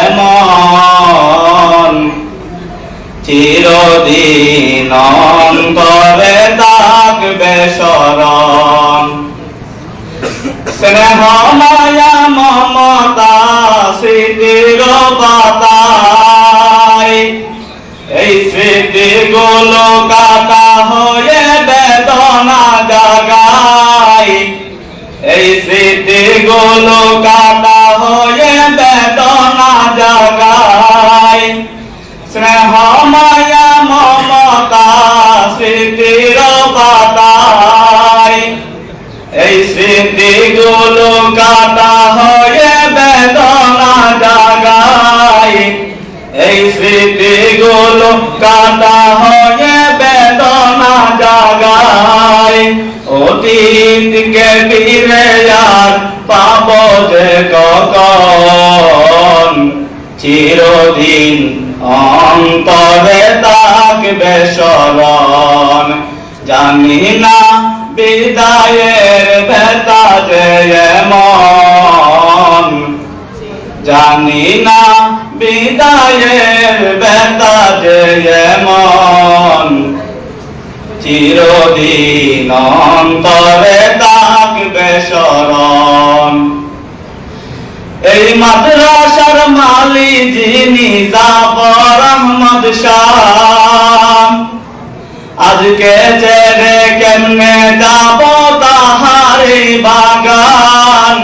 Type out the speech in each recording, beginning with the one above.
এমন চিরদিন অন্তরে থাকবে শরণ স্নেহ মায়া মমতা স্মৃতির বাতায় এই স্মৃতি গোলকাতা স্মৃতির পাতায় এই স্মৃতিগুলো কাটা হয়ে বেদনা জাগায় এই স্মৃতিগুলো কাটা হয়ে বেদনা জাগায় অতীতকে ফিরে আর পাব যে কখন? চিরদিন অন্তরে জানি না, বিদায়ের ব্যথা যে এমন। জানি না, বিদায়ের ব্যথা যে এমন। চিরদিন অন্তরে থাকবে স্মরণ। এই মাদ্রাসার মালি যিনি জাফর আহমদ শাহ আজকে ছেড়ে কেমনে যাব তাহার বাগান?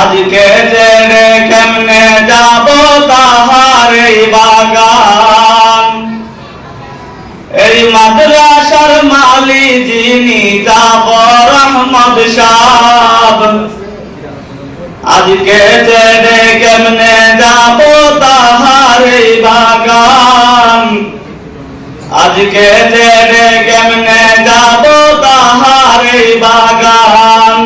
আজকে ছেড়ে কেমনে যাব তাহার বাগান? এই মাদ্রাসার মালি যিনি জাফর আহমদ শাহ আজকে ছেড়ে কেমনে যাব তাহার বাগান? আজকে ছেড়ে কেমনে যাব তাহার বাগান।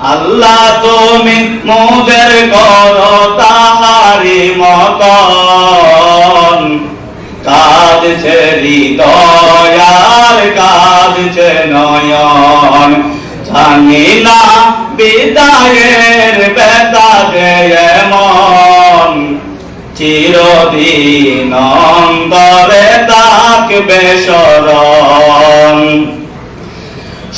আল্লাহ তুমি মোদের করো তাহারি মতন। কাঁদছে হৃদয়ার কাঁদছে নয়ন। জানি না বিদায়ের বেতা যে চিরদিন অন্তরে থাকবে স্মরণ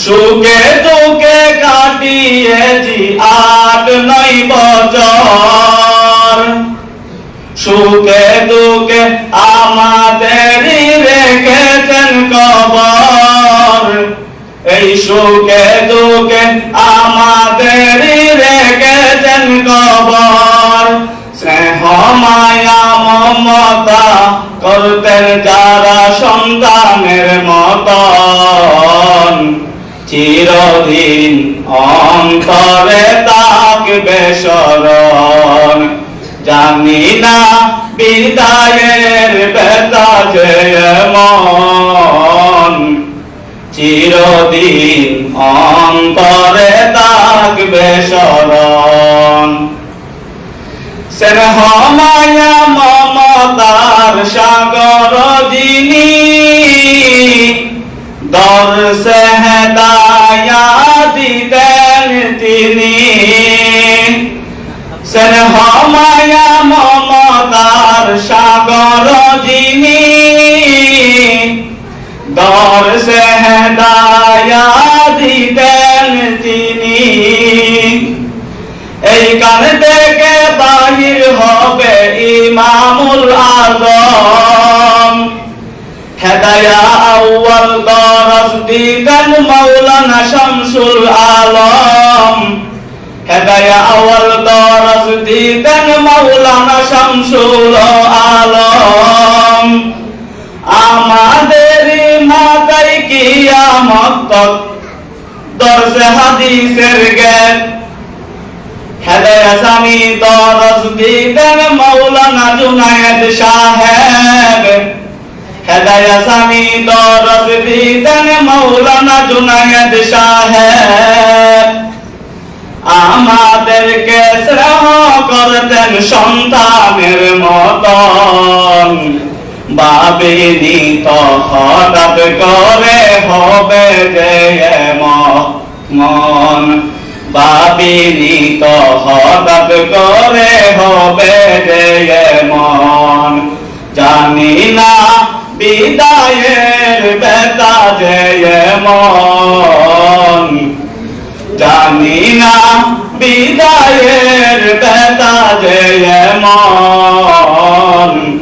সুখে দুঃখে কাটিয়েছি আট নয় বছর সুখে দুঃখে আমাদের রেখেছেন কবর। এই সুখে দুঃখে আমাদের রেখেছেন কবর। মায়া মমতা করতেন যারা সন্তানের মতন। চিরদিন অন্তরে থাকবে স্মরণ। জানি না বিদায়ের বেতা যে মন চিরদিন অন্তরে থাকবে স্মরণ। স্নেহ মায়া মমতার সাগর যিনি, দর সেহদায়া দিতেন তিনি। স্নেহ মায়া মমতার সাগর যিনি, দর সেহদায়া দিতেন তিনি। এই কান থেকে বাহির হবে ইমামুল আজম। হেদায়া আউয়াল দরস দিতেন মাওলানা শামসুল আলম। হেদায়া আউয়াল দরস দিতেন মাওলানা শামসুল আলম। আমাদের মাতাই কিয়ামত দরসে হাদিসের জ্ঞান সামি দরস দিতেন মাওলানা জুনায়েদ সাহেব। হেদায়া সামি দরস দিতেন মাওলানা জুনায়েদ সাহেব। আমাদেরকে স্নেহ করতেন সন্তানের মতন। ভাবিনি তো হঠাৎ করে হবে যে মন। ভাবিনি তো হঠাৎ করে হবে মন জানি না বিদায়ের বেতা যে এমন। জানি না বিদায়ের বেতা যে এমন।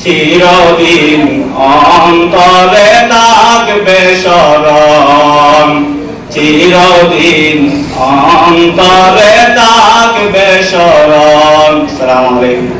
চিরদিন অন্তরে থাকবে স্মরণ। চিরদিন অন্তরে থাকবে স্মরণ সালাম আলাইকুম।